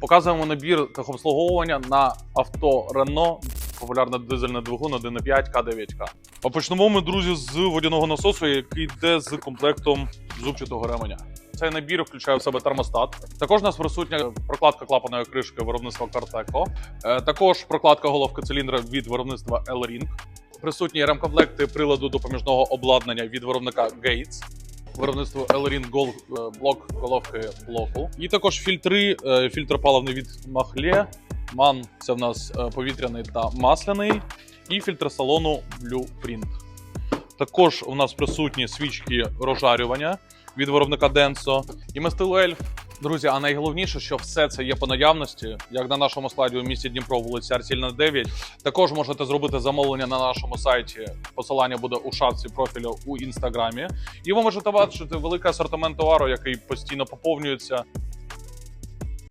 Показуємо набір техобслуговування на авто Renault, популярний дизельний двигун 1.5 К9К. А почнемо ми, друзі, з водяного насосу, який йде з комплектом зубчатого ременя. Цей набір включає в себе термостат. Також у нас присутня прокладка клапаної кришки виробництва Картеко. Також прокладка головки циліндра від виробництва L-Ring. Присутні ремкомплекти приладу допоміжного обладнання від виробника Gates. Виробництво L-Ring Gol- е, блок головки блоку. І також фільтри, е, фільтр паливний від Махле. Ман це в нас е, повітряний та масляний. І фільтр салону Blueprint. Також у нас присутні свічки розжарювання від виробника Denso і мастило Ельф. Друзі, а найголовніше, що все це є по наявності, як на нашому складі у місті Дніпро, вулиця Арсільна 9. Також можете зробити замовлення на нашому сайті. Посилання буде у шапці профілю у інстаграмі. І ви можете бачити великий асортимент товару, який постійно поповнюється.